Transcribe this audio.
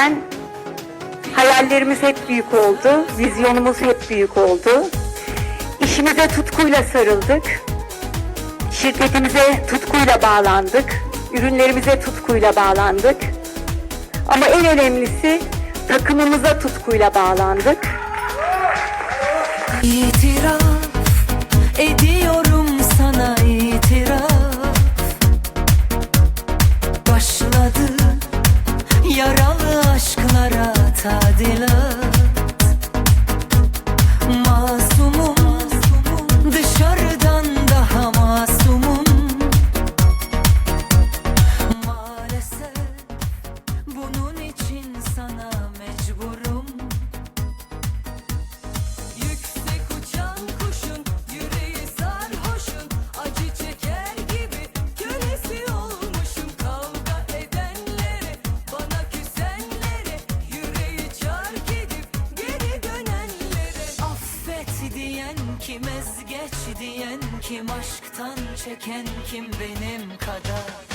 Ben hayallerimiz hep büyük oldu, vizyonumuz hep büyük oldu. İşimize tutkuyla sarıldık. Şirketimize tutkuyla bağlandık. Ürünlerimize tutkuyla bağlandık. Ama en önemlisi takımımıza tutkuyla bağlandık. İtiraf ediyorum delight. Affet diyen kim ezgeç diyen kim? Aşktan çeken kim benim kadar